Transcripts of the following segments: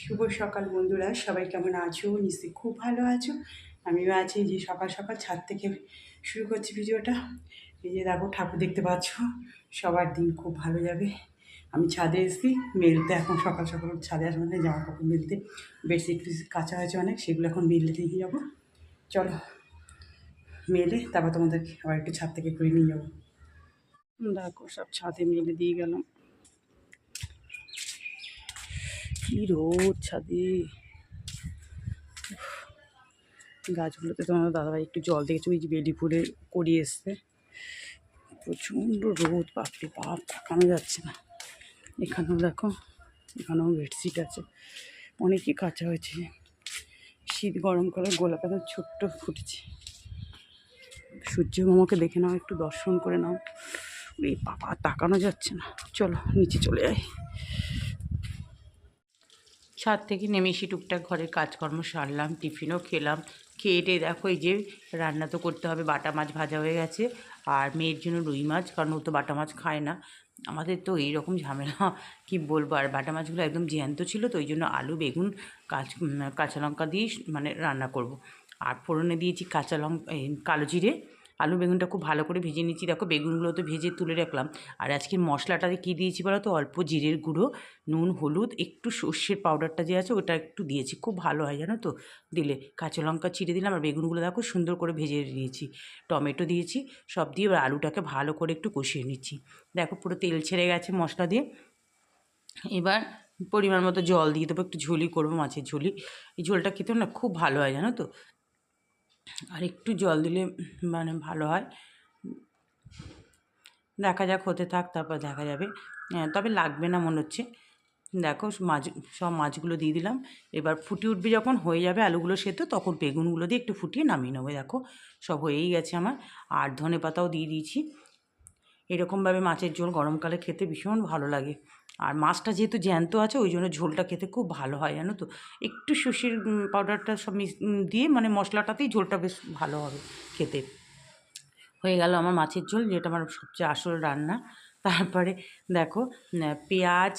শুভ সকাল বন্ধুরা, সবাই কেমন আছো? নিশ্চয়ই খুব ভালো আছো। আমিও আছি যে সকাল সকাল ছাদ থেকে শুরু করছি ভিডিওটা এই যে দেখো, ঠাকুর দেখতে পাচ্ছ, সবার দিন খুব ভালো যাবে। আমি ছাদে এসেছি, মেলতে এখন সকাল সকাল ছাদে আসব না জামা কাপড় মেলতে। বেডশিট কাঁচা হয়েছে অনেক, সেগুলো এখন মেলে নিয়ে যাব। চলো, মেলে তারপর তোমাদের আবার একটু ছাদ থেকে করে নিয়ে যাব। দেখো, সব ছাদে মেলে দিয়ে গেলাম। কি রোদ, ছাদে। গাছগুলোতে তোমার দাদাভাই একটু জল দেখেছি, ওই যে বেলি ফুলে করিয়ে এসছে। প্রচণ্ড রোদ, বাপরে বাপ থাকানো যাচ্ছে না। এখানেও দেখো, এখানেও বেডশিট আছে। অনেকই কাঁচা হয়েছে। শীত গরম করে গোলাপ ছোট্ট ফুটেছে। সূর্য মামাকে দেখে নাও, একটু দর্শন করে নাও। এই বাবা, তাকানো যাচ্ছে না। চলো, নিচে চলে যাই। ছাদ থেকে নেমে এসে টুকটাক ঘরের কাজকর্ম সারলাম, টিফিনও খেলাম। খেয়ে টেয়ে দেখো এই যে রান্না তো করতে হবে, বাটা মাছ ভাজা হয়ে গেছে। আর মেয়ের জন্য রুই মাছ, কারণ ও তো বাটা মাছ খায় না। আমাদের তো এইরকম ঝামেলা, কি বলব? আর বাটা মাছগুলো একদম জ্যান্ত ছিল, তো ওই জন্য আলু, বেগুন, কাঁচ কাঁচা লঙ্কা দিয়ে মানে রান্না করব। আর ফোড়নে দিয়েছি কাঁচা লঙ্কা কালো জিরে। আলু বেগুনটা খুব ভালো করে ভেজে নিচ্ছি। দেখো বেগুনগুলো তো ভেজে তুলে রাখলাম। আর আজকে মশলাটাতে কী দিয়েছি বলো তো? অল্প জিরের গুঁড়ো, নুন, হলুদ, একটু সর্ষের পাউডারটা যে আছে ওটা একটু দিয়েছি। খুব ভালো হয় জানো তো? দিলে কাঁচা লঙ্কা চিড়ে দিলাম আর বেগুনগুলো দেখো সুন্দর করে ভেজে নিয়েছি। টমেটো দিয়েছি, সব দিয়ে এবার আলুটাকে ভালো করে একটু কষিয়ে নিচ্ছি। দেখো পুরো তেল ছেড়ে গেছে মশলা দিয়ে। এবার পরিমাণ মতো জল দিয়ে দেবো, একটু ঝুলি করব মাছের ঝুলি এই ঝোলটা খেতেও না খুব ভালো হয় জানো তো? আর একটু জল দিলে মানে ভালো হয়। দেখা যাক, হতে থাক, তারপর দেখা যাবে। তবে লাগবে না মনে হচ্ছে। দেখো, মাছ, সব মাছগুলো দিয়ে দিলাম। এবার ফুটে উঠবে যখন, হয়ে যাবে আলুগুলো সেদ্ধ, তখন বেগুনগুলো দিয়ে একটু ফুটিয়ে নামিয়ে নেব। দেখো, সব হয়েই গেছে আমার। আর ধনে পাতাও দিয়ে দিয়েছি। এরকমভাবে মাছের ঝোল গরমকালে খেতে ভীষণ ভালো লাগে। আর মাছটা যেহেতু জ্যান্ত আছে, ওই জন্য ঝোলটা খেতে খুব ভালো হয়, জানো তো? একটু সর্ষের পাউডারটা সব দিয়ে মানে মশলাটাতেই ঝোলটা বেশ ভালো হবে খেতে। হয়ে গেল আমার মাছের ঝোল, যেটা আমার সবচেয়ে আসল রান্না। তারপরে দেখো পেঁয়াজ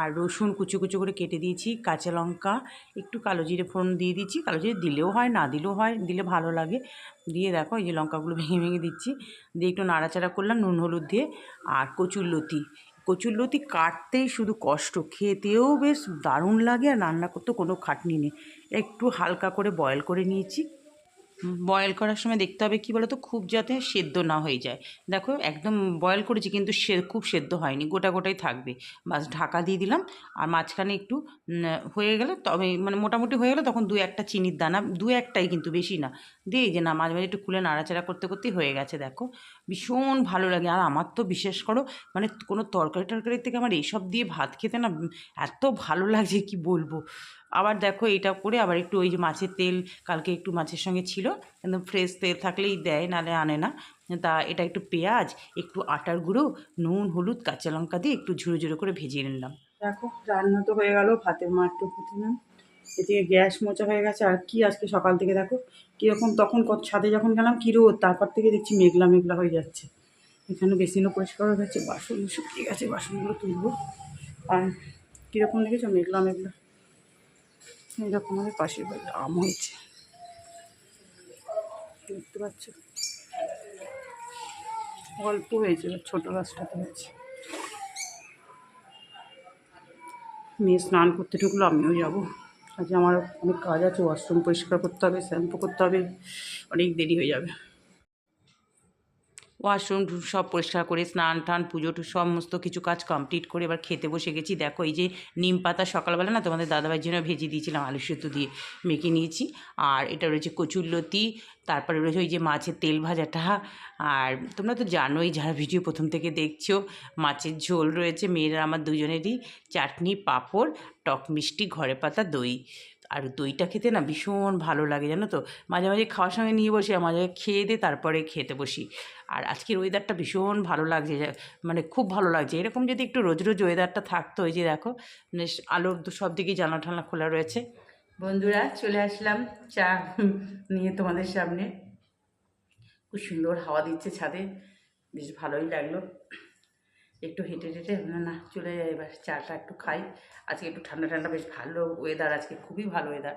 আর রসুন কুচো কুচো করে কেটে দিয়েছি, কাঁচা লঙ্কা, একটু কালো জিরে ফোড়ন দিয়ে দিচ্ছি। কালো জিরে দিলেও হয়, না দিলেও হয়, দিলে ভালো লাগে। দিয়ে দেখো, এই যে লঙ্কাগুলো ভেঙে ভেঙে দিচ্ছি। দিয়ে একটু নাড়াচাড়া করলাম, নুন হলুদ দিয়ে, আর কচুর লতি। কচুরলতি কাটতেই শুধু কষ্ট, খেতেও বেশ দারুণ লাগে আর রান্না করতেও কোনো খাটনি নেই। একটু হালকা করে বয়েল করে নিয়েছি। বয়েল করার সময় দেখতে হবে কী বলো তো খুব যাতে সেদ্ধ না হয়ে যায়। দেখো, একদম বয়েল করেছি কিন্তু সে, খুব সেদ্ধ হয়নি, গোটা গোটাই থাকবে। বাস ঢাকা দিয়ে দিলাম, আর মাঝখানে একটু হয়ে গেলে তবে মানে মোটামুটি হয়ে গেলে তখন দু একটা চিনির দানা, দু একটাই কিন্তু বেশি না। দিয়ে যে না, মাঝে মাঝে একটু খুলে নাড়াচাড়া করতে করতেই হয়ে গেছে, দেখো। ভীষণ ভালো লাগে, আর আমার তো বিশেষ করো মানে কোনো তরকারি টরকারির থেকে আমার এইসব দিয়ে ভাত খেতে না এত ভালো লাগছে কি বলব? আবার দেখো এটা করে আবার একটু ওই যে মাছের তেল, কালকে একটু মাছের সঙ্গে ছিল একদম ফ্রেশ তেল থাকলেই দেয়, নালে আনে না। তা এটা একটু পেঁয়াজ, একটু আটার গুঁড়ো, নুন, হলুদ, কাঁচা লঙ্কা দিয়ে একটু ঝুড়ো ঝুড়ো করে ভেজিয়ে নিলাম। দেখো, রান্না তো হয়ে গেল, ভাতের মাঠটু ফুটে এদিকে গ্যাস মোচা হয়ে গেছে, আর কি আজকে সকাল থেকে দেখো, কীরকম তখন ছাদে যখন গেলাম কী রোদ, তারপর থেকে দেখছি মেঘলা মেঘলা হয়ে যাচ্ছে। এখানে বেসিনও পরিষ্কার হয়ে গেছে, বাসন শুকিয়ে গেছে, বাসনগুলো তুলবো। আর কীরকম দেখেছ? মেঘলা মেঘলা। এরকম আমাদের পাশের বাড়ি আম হয়েছে। দেখতে পাচ্ছ? অল্প হয়েছে, ছোটো গাছটাতে হয়েছে। মেয়ে স্নান করতে ঢুকলো, আমিও যাব। আজ আমার অনেক কাজ আছে, ওয়াশরুম পরিষ্কার করতে হবে, শ্যাম্পু করতে হবে, অনেক দেরি হয়ে যাবে। ওয়াশরুম সব পরিষ্কার করে, স্নান টান, পুজো টু সমস্ত কিছু কাজ কমপ্লিট করে এবার খেতে বসে গেছি। দেখো এই যে নিম পাতা সকালবেলা না তোমাদের দাদাভাইয়ের জন্য ভেজে দিয়েছিলাম, আলু সেদ্ধ দিয়ে মেখে নিয়েছি। আর এটা রয়েছে কচুরলতি তারপরে রয়েছে ওই যে মাছের তেল ভাজাটা। আর তোমরা তো জানোই, যারা ভিডিও প্রথম থেকে দেখছ, মাছের ঝোল রয়েছে, মেয়েরা আমার দুজনেরই, চাটনি, পাঁপড়, টক মিষ্টি, ঘরে পাতা, দই। আর দইটা খেতে না ভীষণ ভালো লাগে, জানো তো? মাঝে মাঝে খাওয়ার সঙ্গে নিয়ে বসি, আর মাঝে খেয়ে দিয়ে তারপরে খেতে বসি। আর আজকের ওয়েদারটা ভীষণ ভালো লাগছে মানে খুব ভালো লাগছে। এরকম যদি একটু রোজ রোজ ওয়েদারটা থাকতো ওই যে দেখো মানে আলোর সব দিকেই জানলা ঠান্লা খোলা রয়েছে। বন্ধুরা, চলে আসলাম চা নিয়ে তোমাদের সামনে। খুব সুন্দর হাওয়া দিচ্ছে ছাদে, বেশ ভালোই লাগল। একটু হেঁটে হেঁটে না, না চলে যায় এবার চাটা একটু খাই। আজকে একটু ঠান্ডা ঠান্ডা বেশ ভালো ওয়েদার আজকে খুবই ভালো ওয়েদার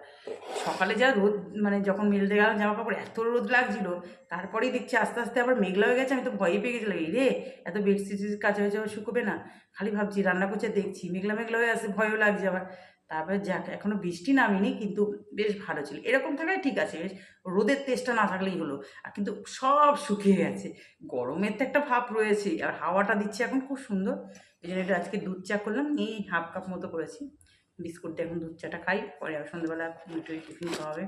সকালে যা রোদ মানে যখন মেলতে গেলাম জামা কাপড় এত রোদ লাগছিল। তারপরেই দেখছি আস্তে আস্তে আবার মেঘলা হয়ে গেছে আমি তো ভয়ই পেয়ে গেছিলাম এই রে এত বেডশিট কাছে হয়ে যাওয়া শুকোবে না? খালি ভাবছি রান্না করছে দেখছি মেঘলা মেঘলা হয়ে আসে ভয়ও লাগছে আবার। তারপরে যাক এখনও বৃষ্টি নামিনি, কিন্তু বেশ ভালো ছিল। এরকম থাকায় ঠিক আছে, বেশ রোদের তেজটা না থাকলেই হলো, আর কিন্তু সব শুকিয়ে গেছে। গরমের তো একটা ভাব রয়েছে, আর হাওয়াটা দিচ্ছে এখন খুব সুন্দর। এই জন্য এটা আজকে দুধ চা করলাম এই হাফ কাপ মতো করেছি। বিস্কুট এখন দুধ চাটা খাই, পরে আর সন্ধ্যেবেলা একটু টিফিন খাওয়া হবে।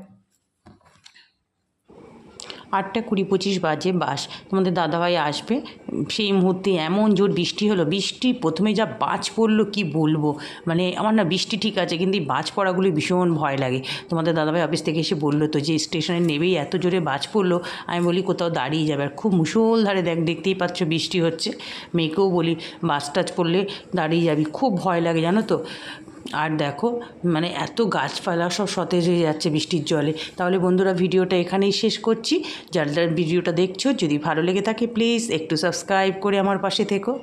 আটটা কুড়ি পঁচিশ বাজে বাস। তোমাদের দাদাভাই আসবে। সেই মুহূর্তে এমন জোর বৃষ্টি হলো, বৃষ্টি প্রথমে যা বাজ পড়ল কি বলব? মানে আমার না বৃষ্টি ঠিক আছে, কিন্তু এই বাজ পড়াগুলি ভীষণ ভয় লাগে। তোমাদের দাদাভাই অফিস থেকে এসে বলল তো যে, স্টেশনে নেবেই এত জোরে বাজ পড়ল? আমি বলি, কোথাও দাঁড়িয়ে যাবে। আর খুব মুষলধারে দেখ, দেখতেই পাচ্ছ বৃষ্টি হচ্ছে। মেয়েকেও বলি বাস টাচ পড়লে দাঁড়িয়ে যাবি। খুব ভয় লাগে, জানো তো? আর দেখো মানে এত গাছপালা সব সতেজ হয়ে যাচ্ছে বৃষ্টির জলে। তাহলে বন্ধুরা, ভিডিওটা এখানেই শেষ করছি। যারা যারা ভিডিওটা দেখছ, যদি ভালো লেগে থাকে প্লিজ একটু সাবস্ক্রাইব করে আমার পাশে থেকো।